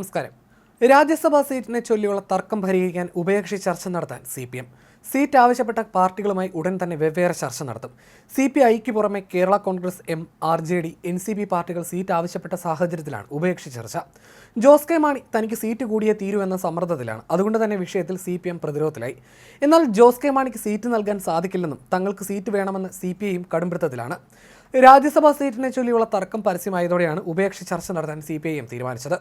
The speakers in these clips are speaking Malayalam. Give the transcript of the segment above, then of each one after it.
നമസ്കാരം. രാജ്യസഭാ സീറ്റിനെ ചൊല്ലിയുള്ള തർക്കം പരിഹരിക്കാൻ ഉഭയകക്ഷി ചർച്ച നടത്താൻ സി പി എം. സീറ്റ് ആവശ്യപ്പെട്ട പാർട്ടികളുമായി ഉടൻ തന്നെ വെവ്വേറെ ചർച്ച നടത്തും. സി പി ഐക്ക് പുറമെ Kerala Congress M R J D N C P പാർട്ടികൾ സീറ്റ് ആവശ്യപ്പെട്ട സാഹചര്യത്തിലാണ് ഉഭയകക്ഷി ചർച്ച. ജോസ് കെ മാണി തനിക്ക് സീറ്റ് കൂടിയേ തീരൂ എന്ന സമ്മർദ്ദത്തിലാണ്. അതുകൊണ്ട് തന്നെ വിഷയത്തിൽ സി പി എം പ്രതിരോധത്തിലായി. എന്നാൽ ജോസ് കെ മാണിക്ക് സീറ്റ് നൽകാൻ സാധിക്കില്ലെന്നും തങ്ങൾക്ക് സീറ്റ് വേണമെന്ന് സി പി ഐയും കടുംപിടുത്തത്തിലാണ്. രാജ്യസഭാ സീറ്റിനെ ചൊല്ലിയുള്ള തർക്കം പരസ്യമായതോടെയാണ് ഉഭയകക്ഷി ചർച്ച നടത്താൻ സി പി ഐ എം തീരുമാനിച്ചത്.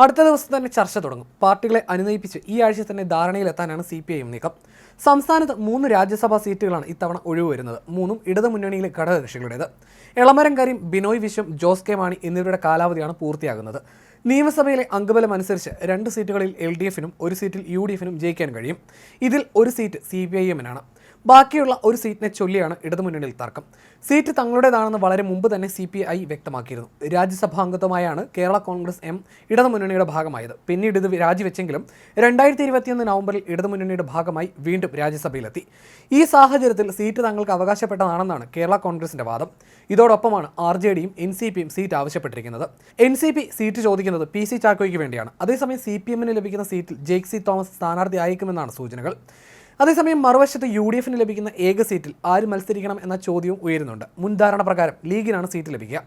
അടുത്ത ദിവസം തന്നെ ചർച്ച തുടങ്ങും. പാർട്ടികളെ അനുനയിപ്പിച്ച് ഈ ആഴ്ച തന്നെ ധാരണയിലെത്താനാണ് സി പി ഐ എം നീക്കം. സംസ്ഥാനത്ത് മൂന്ന് രാജ്യസഭാ സീറ്റുകളാണ് ഇത്തവണ ഒഴിവ് വരുന്നത്. മൂന്നും ഇടതുമുന്നണിയിലെ ഘടകകക്ഷികളുടേത്. എളമരം കരീം ബിനോയ് വിശ്വം ജോസ് കെ മാണി എന്നിവരുടെ കാലാവധിയാണ് പൂർത്തിയാകുന്നത്. നിയമസഭയിലെ അംഗബലം അനുസരിച്ച് രണ്ട് സീറ്റുകളിൽ എൽ ഡി എഫിനും ഒരു സീറ്റിൽ യു ഡി എഫിനും ജയിക്കാൻ കഴിയും. ഇതിൽ ഒരു സീറ്റ് സി പി ഐ എമ്മിനാണ്. ബാക്കിയുള്ള ഒരു സീറ്റിനെ ചൊല്ലിയാണ് ഇടതുമുന്നണിയിൽ തർക്കം. സീറ്റ് തങ്ങളുടേതാണെന്ന് വളരെ മുമ്പ് തന്നെ സി പി ഐ വ്യക്തമാക്കിയിരുന്നു. രാജ്യസഭാംഗത്വമായാണ് കേരള കോൺഗ്രസ് എം ഇടതുമുന്നണിയുടെ ഭാഗമായത്. പിന്നീട് ഇത് രാജിവെച്ചെങ്കിലും രണ്ടായിരത്തി ഇരുപത്തിയൊന്ന് നവംബറിൽ ഇടതുമുന്നണിയുടെ ഭാഗമായി വീണ്ടും രാജ്യസഭയിലെത്തി. ഈ സാഹചര്യത്തിൽ സീറ്റ് തങ്ങൾക്ക് അവകാശപ്പെട്ടതാണെന്നാണ് കേരള കോൺഗ്രസിന്റെ വാദം. ഇതോടൊപ്പമാണ് ആർ ജെ ഡിയും എൻ സി പിയും സീറ്റ് ആവശ്യപ്പെട്ടിരിക്കുന്നത്. എൻ സി പി സീറ്റ് ചോദിക്കുന്നത് പി സി ചാക്കോയ്ക്ക് വേണ്ടിയാണ്. അതേസമയം സി പി എമ്മിന് ലഭിക്കുന്ന സീറ്റിൽ ജെയ്ക് സി തോമസ് സ്ഥാനാർത്ഥി അയക്കുമെന്നാണ് സൂചനകൾ. അതേസമയം മറുവശത്ത് യു ഡി എഫിന് ലഭിക്കുന്ന ഏക സീറ്റിൽ ആര് മത്സരിക്കണം എന്ന ചോദ്യവും ഉയരുന്നുണ്ട്. മുൻധാരണ പ്രകാരം ലീഗിനാണ് സീറ്റ് ലഭിക്കുക.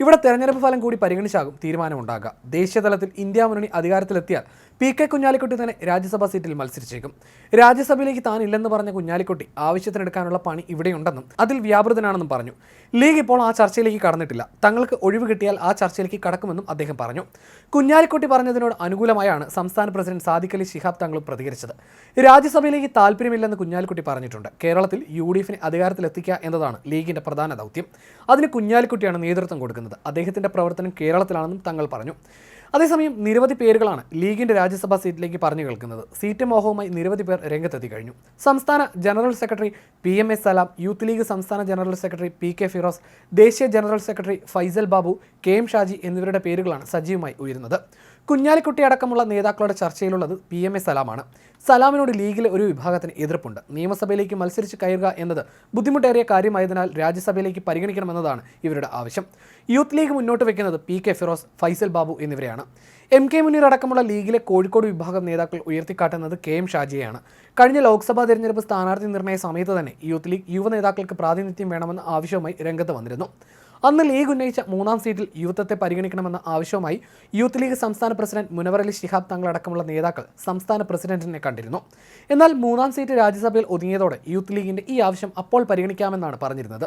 ഇവിടെ തെരഞ്ഞെടുപ്പ് ഫലം കൂടി പരിഗണിച്ചാകും തീരുമാനമുണ്ടാകുക. ദേശീയതലത്തിൽ ഇന്ത്യ മുന്നണി അധികാരത്തിലെത്തിയാൽ പി കെ കുഞ്ഞാലിക്കുട്ടി തന്നെ രാജ്യസഭാ സീറ്റിൽ മത്സരിച്ചേക്കും. രാജ്യസഭയിലേക്ക് താൻ ഇല്ലെന്ന് പറഞ്ഞ കുഞ്ഞാലിക്കുട്ടി ആവശ്യത്തിനെടുക്കാനുള്ള പണി ഇവിടെയുണ്ടെന്നും അതിൽ വ്യാപൃതനാണെന്നും പറഞ്ഞു. ലീഗ് ഇപ്പോൾ ആ ചർച്ചയിലേക്ക് കടന്നിട്ടില്ല. തങ്ങൾക്ക് ഒഴിവ് കിട്ടിയാൽ ആ ചർച്ചയിലേക്ക് കടക്കുമെന്നും അദ്ദേഹം പറഞ്ഞു. കുഞ്ഞാലിക്കുട്ടി പറഞ്ഞതിനോട് അനുകൂലമായാണ് സംസ്ഥാന പ്രസിഡന്റ് സാദിഖ് അലി ശിഹാബ് തങ്ങളും പ്രതികരിച്ചത്. രാജ്യസഭയിലേക്ക് താല്പര്യമില്ലെന്ന് കുഞ്ഞാലിക്കുട്ടി പറഞ്ഞിട്ടുണ്ട്. കേരളത്തിൽ യു ഡി എഫിനെ അധികാരത്തിലെത്തിക്കുക എന്നതാണ് ലീഗിന്റെ പ്രധാന ദൗത്യം. അതിന് കുഞ്ഞാലിക്കുട്ടിയാണ് നേതൃത്വം കൊടുക്കുന്നത്. അദ്ദേഹത്തിന്റെ പ്രവർത്തനം കേരളത്തിലാണെന്നും തങ്ങൾ പറഞ്ഞു. അതേസമയം നിരവധി പേരുകളാണ് ലീഗിന്റെ രാജ്യസഭാ സീറ്റിലേക്ക് പറഞ്ഞു കേൾക്കുന്നത്. സീറ്റ് മോഹവുമായി നിരവധി പേർ രംഗത്തെത്തി കഴിഞ്ഞു. സംസ്ഥാന general secretary P M S Salam youth league സംസ്ഥാന general secretary P K Firoz ദേശീയ general secretary Faisal Babu K M Shaji എന്നിവരുടെ പേരുകളാണ് സജീവമായി ഉയരുന്നത്. കുഞ്ഞാലിക്കുട്ടി അടക്കമുള്ള നേതാക്കളുടെ ചർച്ചയിലുള്ളത് പി എം എ സലാമാണ്. സലാമിനോട് ലീഗിലെ ഒരു വിഭാഗത്തിന് എതിർപ്പുണ്ട്. നിയമസഭയിലേക്ക് മത്സരിച്ച് കയറുക എന്നത് ബുദ്ധിമുട്ടേറിയ കാര്യമായതിനാൽ രാജ്യസഭയിലേക്ക് പരിഗണിക്കണമെന്നതാണ് ഇവരുടെ ആവശ്യം. യൂത്ത് ലീഗ് മുന്നോട്ട് വയ്ക്കുന്നത് പി കെ ഫിറോസ് ഫൈസൽ ബാബു എന്നിവരെയാണ്. എം കെ മുനീർ അടക്കമുള്ള ലീഗിലെ കോഴിക്കോട് വിഭാഗം നേതാക്കൾ ഉയർത്തിക്കാട്ടുന്നത് കെ എം ഷാജിയെയാണ്. കഴിഞ്ഞ ലോക്സഭാ തെരഞ്ഞെടുപ്പ് സ്ഥാനാർത്ഥി നിർണയ സമയത്ത് തന്നെ യൂത്ത് ലീഗ് യുവ നേതാക്കൾക്ക് പ്രാതിനിധ്യം വേണമെന്ന ആവശ്യവുമായി രംഗത്ത് വന്നിരുന്നു. അന്ന് ലീഗ് ഉന്നയിച്ച മൂന്നാം സീറ്റിൽ യൂത്തത്തെ പരിഗണിക്കണമെന്ന ആവശ്യവുമായി യൂത്ത് ലീഗ് സംസ്ഥാന പ്രസിഡന്റ് മുനവർ അലി ശിഹാബ് തങ്ങളടക്കമുള്ള നേതാക്കൾ സംസ്ഥാന പ്രസിഡന്റിനെ കണ്ടിരുന്നു. എന്നാൽ മൂന്നാം സീറ്റ് രാജ്യസഭയിൽ ഒതുങ്ങിയതോടെ യൂത്ത് ലീഗിന്റെ ഈ ആവശ്യം അപ്പോൾ പരിഗണിക്കാമെന്നാണ് പറഞ്ഞിരുന്നത്.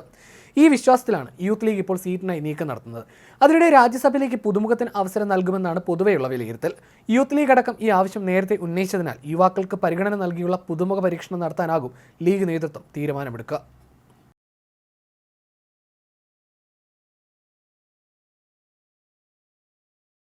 ഈ വിശ്വാസത്തിലാണ് യൂത്ത് ലീഗ് ഇപ്പോൾ സീറ്റിനായി നീക്കം നടത്തുന്നത്. അതിനിടെ രാജ്യസഭയിലേക്ക് പുതുമുഖത്തിന് അവസരം നൽകുമെന്നാണ് പൊതുവെയുള്ള വിലയിരുത്തൽ. യൂത്ത് ലീഗ് അടക്കം ഈ ആവശ്യം നേരത്തെ ഉന്നയിച്ചതിനാൽ യുവാക്കൾക്ക് പരിഗണന നൽകിയുള്ള പുതുമുഖ പരീക്ഷണം നടത്താനാകും ലീഗ് നേതൃത്വം തീരുമാനമെടുക്കുക.